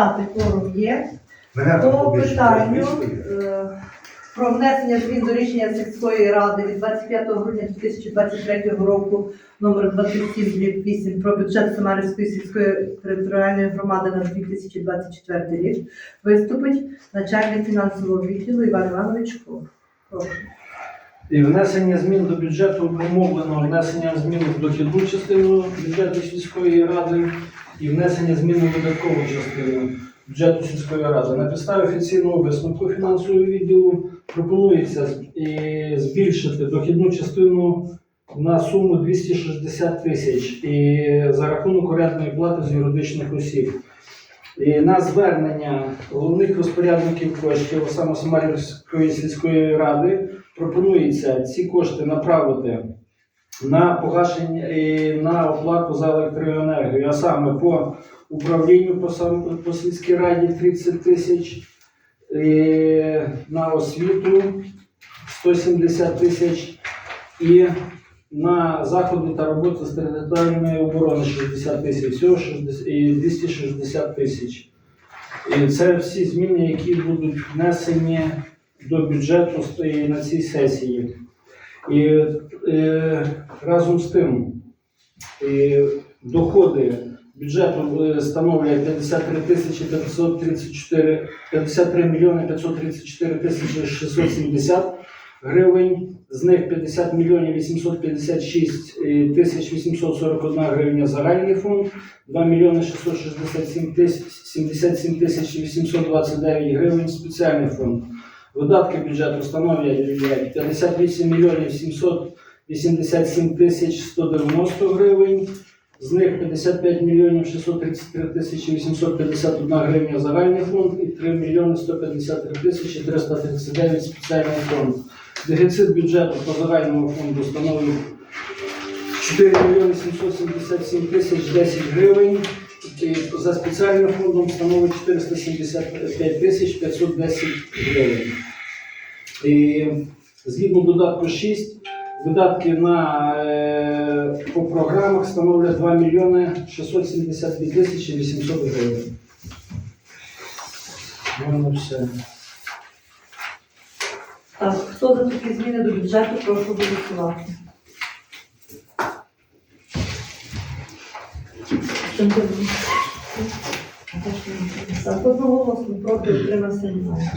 Так, форум є. Мене По питанню е, про внесення змін до рішення сільської ради від 25 грудня 2023 року номер 27 про бюджет Самарівської сільської територіальної громади на 2024 рік виступить начальник фінансового відділу Іван Іванович. Прошу. І внесення змін до бюджету обумовлено внесення змін в дохідну частину бюджету сільської ради і внесення змін у видаткову частину бюджету сільської ради. На підставі офіційного висновку фінансового відділу пропонується збільшити дохідну частину на суму 260 тисяч і за рахунок орендної плати з юридичних осіб. І на звернення головних розпорядників коштів, саме Самарівської сільської ради, пропонується ці кошти направити на погашення і на оплату за електроенергію, а саме по управлінню по, сам, по сільській раді 30 тисяч, на освіту 170 тисяч і на заходи та роботи з територіальної оборони 60 тисяч, всього 60 і 260 тисяч. І це всі зміни, які будуть внесені до бюджету на цій сесії. І е, разом з тим е, доходи бюджету е, становлять 53 тисячі 534, 53 мільйони 534 тисячі 670 гривень, з них 50 мільйонів 856 е, тисяч 841 гривня загальний фонд, 2 мільйони 667 тисяч 77 тисяч 829 гривень спеціальний фонд. Видатки бюджету становлять 58 мільйонів 787 тисяч 190 гривень, з них 55 мільйонів 633 тисячі 851 гривня загальний фонд і 3 мільйони 153 тисячі 339 спеціальний фонд. Дефіцит бюджету по загальному фонду становить 4 мільйони 777 тисяч 10 гривень. За спеціальним фондом становить 475 тисяч 510 гривень. І згідно додатку 6, видатки на, е, по програмах становлять 2 мільйони 672 тисячі 800 гривень. Так, хто за такі зміни до бюджету, прошу голосувати. Одноголосно проти утримався немає.